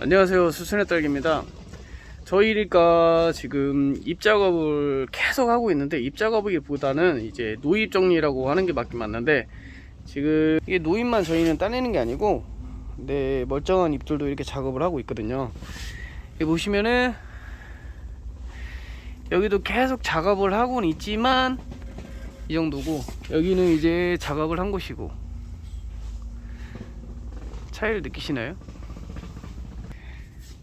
안녕하세요. 수순의 딸기입니다. 저희가 지금 입 작업을 계속 하고 있는데 입 작업이보다는 이제 노입 정리라고 하는 게 맞긴 맞는데 지금 이게 노입만 저희는 따내는 게 아니고 네 멀쩡한 잎들도 이렇게 작업을 하고 있거든요. 여기 보시면은 여기도 계속 작업을 하고는 있지만 이 정도고 여기는 이제 작업을 한 곳이고 차이를 느끼시나요?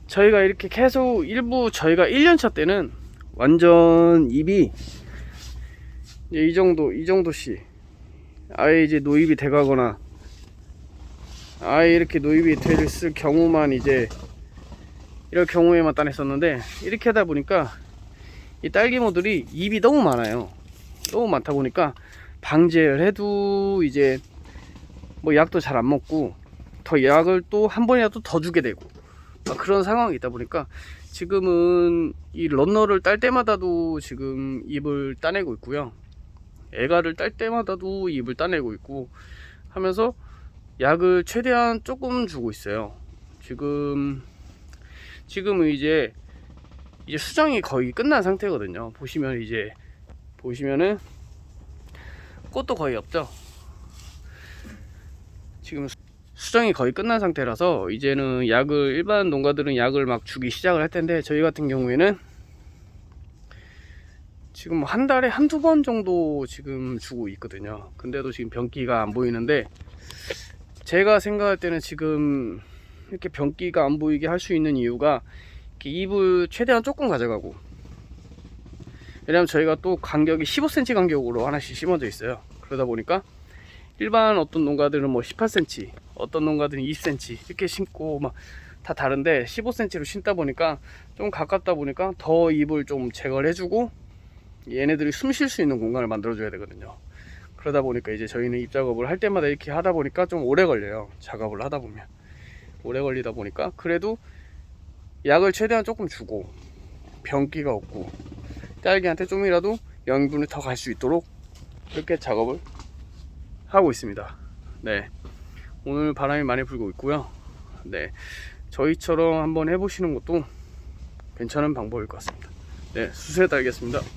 저희가 이렇게 계속 일부 저희가 1년차 때는 완전 입이 이 정도 이 정도씩 아예 이제 노입이 돼가거나 아예 이렇게 노입이 됐을 경우만 이제 이럴 경우에만 따냈었는데 이렇게 하다 보니까 이 딸기모들이 입이 너무 많아요. 너무 많다 보니까 방제를 해도 이제 뭐 약도 잘 안 먹고 더 약을 또 한 번이라도 더 주게 되고 막 그런 상황이 있다 보니까 지금은 이 런너를 딸 때마다도 지금 입을 따내고 있고요. 애가를 딸 때마다도 입을 따내고 있고 하면서 약을 최대한 조금 주고 있어요. 지금 지금은 이제 이제 수정이 거의 끝난 상태거든요. 보시면 이제 보시면은 꽃도 거의 없죠. 지금 수정이 거의 끝난 상태라서 이제는 약을 일반 농가들은 약을 막 주기 시작을 할 텐데 저희 같은 경우에는 지금 한 달에 한두 번 정도 지금 주고 있거든요. 근데도 지금 병기가 안 보이는데 제가 생각할 때는 지금 이렇게 병기가 안 보이게 할 수 있는 이유가 잎을 최대한 조금 가져가고 왜냐면 저희가 또 간격이 15cm 간격으로 하나씩 심어져 있어요. 그러다 보니까 일반 어떤 농가들은 뭐 18cm, 어떤 농가들은 20cm 이렇게 심고 막 다 다른데 15cm로 심다 보니까 좀 가깝다 보니까 더 잎을 좀 제거를 해주고 얘네들이 숨 쉴 수 있는 공간을 만들어 줘야 되거든요. 그러다 보니까 이제 저희는 잎 작업을 할 때마다 이렇게 하다 보니까 좀 오래 걸려요. 작업을 하다 보면 오래 걸리다 보니까 그래도 약을 최대한 조금 주고 병기가 없고 딸기한테 좀이라도 영양분이 더 갈 수 있도록 이렇게 작업을 하고 있습니다. 네. 오늘 바람이 많이 불고 있고요. 네. 저희처럼 한번 해보시는 것도 괜찮은 방법일 것 같습니다. 네. 수세 달겠습니다.